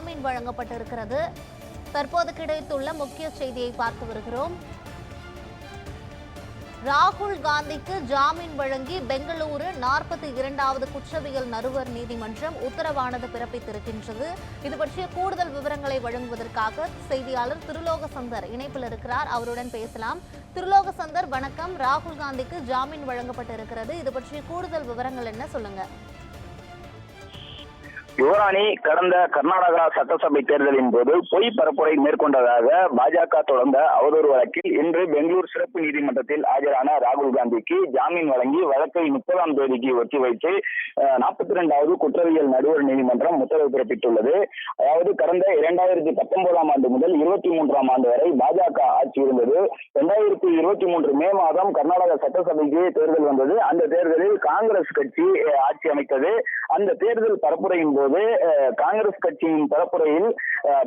ஜாமீன் வழங்கப்பட்டிருக்கிறது. தற்போது கிடைத்துள்ள முக்கிய செய்தியை பார்த்து வருகிறோம். ராகுல் காந்திக்கு ஜாமீன் வழங்கி பெங்களூரு நாற்பத்தி இரண்டாவது குற்றவியல் நடுவர் நீதிமன்றம் உத்தரவானது பிறப்பித்திருக்கின்றது. இது பற்றிய கூடுதல் விவரங்களை வழங்குவதற்காக செய்தியாளர் திருலோக சந்தர் இணைப்பில் இருக்கிறார். அவருடன் பேசலாம். திருலோக சந்தர் வணக்கம். ராகுல் காந்திக்கு ஜாமீன் வழங்கப்பட்டிருக்கிறது. இது பற்றிய கூடுதல் விவரங்கள் என்ன சொல்லுங்க? யுவராணி கடந்த கர்நாடகா சட்டசபை தேர்தலின் போது பொய் பரப்புரை மேற்கொண்டதாக பாஜக தொடர்ந்த அவதூறு வழக்கில் இன்று பெங்களூர் சிறப்பு நீதிமன்றத்தில் ஆஜரான ராகுல் காந்திக்கு ஜாமீன் வழங்கி வழக்கை முப்பதாம் தேதிக்கு ஒத்திவைத்து நாற்பத்தி இரண்டாவது குற்றவியல் நடுவர் நீதிமன்றம் உத்தரவு பிறப்பித்துள்ளது. அதாவது கடந்த இரண்டாயிரத்தி பத்தொன்பதாம் ஆண்டு முதல் இருபத்தி மூன்றாம் ஆண்டு வரை பாஜக ஆட்சி இருந்தது. இரண்டாயிரத்தி இருபத்தி மூன்று மே மாதம் கர்நாடக சட்டசபைக்கு தேர்தல் வந்தது. அந்த தேர்தலில் காங்கிரஸ் கட்சி ஆட்சி அமைத்தது. அந்த தேர்தல் பரப்புரையின் போது போது காங்கிரஸ் கட்சியின் பரப்புரையில்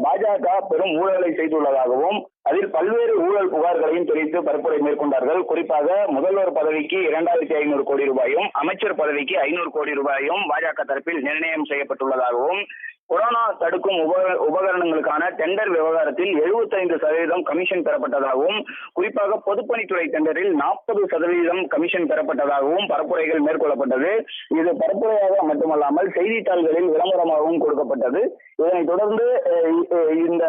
பாஜக பெரும் ஊழலை செய்துள்ளதாகவும் அதில் பல்வேறு ஊழல் புகார்களையும் தெரிவித்து பரப்புரை மேற்கொண்டார்கள். குறிப்பாக முதல்வர் பதவிக்கு இரண்டாயிரத்தி ஐநூறு கோடி ரூபாயும் அமைச்சர் பதவிக்கு ஐநூறு கோடி ரூபாயும் பாஜக தரப்பில் நிர்ணயம் செய்யப்பட்டுள்ளதாகவும் கொரோனா தடுக்கும் உப உபகரணங்களுக்கான டெண்டர் விவகாரத்தில் 75% சதவீதம் கமிஷன் பெறப்பட்டதாகவும் குறிப்பாக பொதுப்பணித்துறை டெண்டரில் நாற்பது சதவீதம் கமிஷன் பெறப்பட்டதாகவும் பரப்புரைகள் மேற்கொள்ளப்பட்டது. இது பரப்புரையாக மட்டுமல்லாமல் செய்தித்தாள்களில் விளம்பரமாகவும் கொடுக்கப்பட்டது. இதனைத் தொடர்ந்து இந்த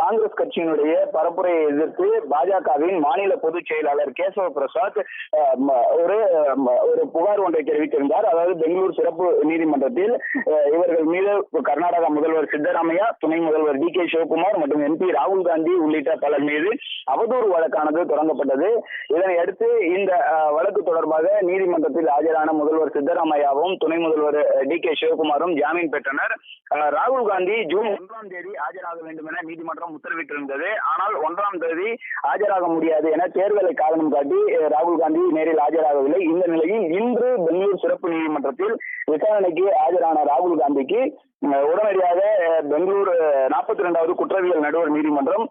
காங்கிரஸ் கட்சியினுடைய பரப்புரையை எதிர்த்து பாஜகவின் மாநில பொதுச் செயலாளர் கேசவ பிரசாத் ஒரு ஒரு புகார் ஒன்றை தெரிவித்திருந்தார். அதாவது பெங்களூர் சிறப்பு நீதிமன்றத்தில் இவர்கள் மீது கர்நாடக முதல்வர் சித்தராமையா துணை முதல்வர் டி கே சிவகுமார் மற்றும் எம்பி ராகுல் காந்தி உள்ளிட்ட பலர் மீது அவதூறு வழக்கானது தொடங்கப்பட்டது. இதனை அடுத்து இந்த வழக்கு தொடர்பாக நீதிமன்றத்தில் ஆஜரான முதல்வர் சித்தராமையாவும் துணை முதல்வர் டி கே சிவகுமாரும் ஜாமீன் பெற்றனர். ராகுல் காந்தி ஜூன் ஒன்றாம் தேதி ஆஜராக வேண்டும் என நீதிமன்றம் உத்தரவிட்டிருந்தது. ஆனால் ஒன்றாம் தேதி ஆஜராக முடியாது என தேர்தலை காரணம் காட்டி ராகுல் காந்தி நேரில் ஆஜராகவில்லை. இந்த நிலையில் இன்று பெங்களூர் சிறப்பு நீதிமன்றத்தில் விசாரணைக்கு ஆஜரான ராகுல் காந்திக்கு உடனடியாக பெங்களூரு பெங்களூர் நாற்பத்தி இரண்டாவது குற்றவியல் நடுவர் நீதிமன்றம்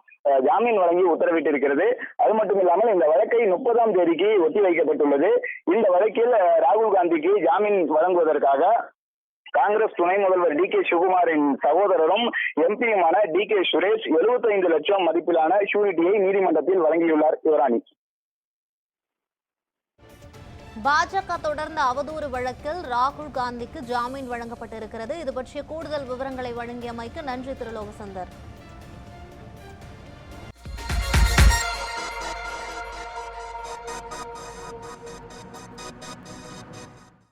ஜாமீன் வழங்கி உத்தரவிட்டிருக்கிறது. அது மட்டும் இல்லாமல் இந்த வழக்கை முப்பதாம் தேதிக்கு ஒத்திவைக்கப்பட்டுள்ளது இந்த வழக்கில் ராகுல் காந்திக்கு ஜாமீன் வழங்குவதற்காக காங்கிரஸ் துணை முதல்வர் டி கே சிவகுமாரின் சகோதரரும் எம்பியுமான டி கே சுரேஷ் 75 லட்சம் மதிப்பிலான ஷூரிட்டியை நீதிமன்றத்தில் வழங்கியுள்ளார். யுவராணி. பாஜக தொடர்ந்த அவதூறு வழக்கில் ராகுல் காந்திக்கு ஜாமீன் வழங்கப்பட்டிருக்கிறது. இது பற்றிய கூடுதல் விவரங்களை வழங்கியமைக்கு நன்றி திருலோக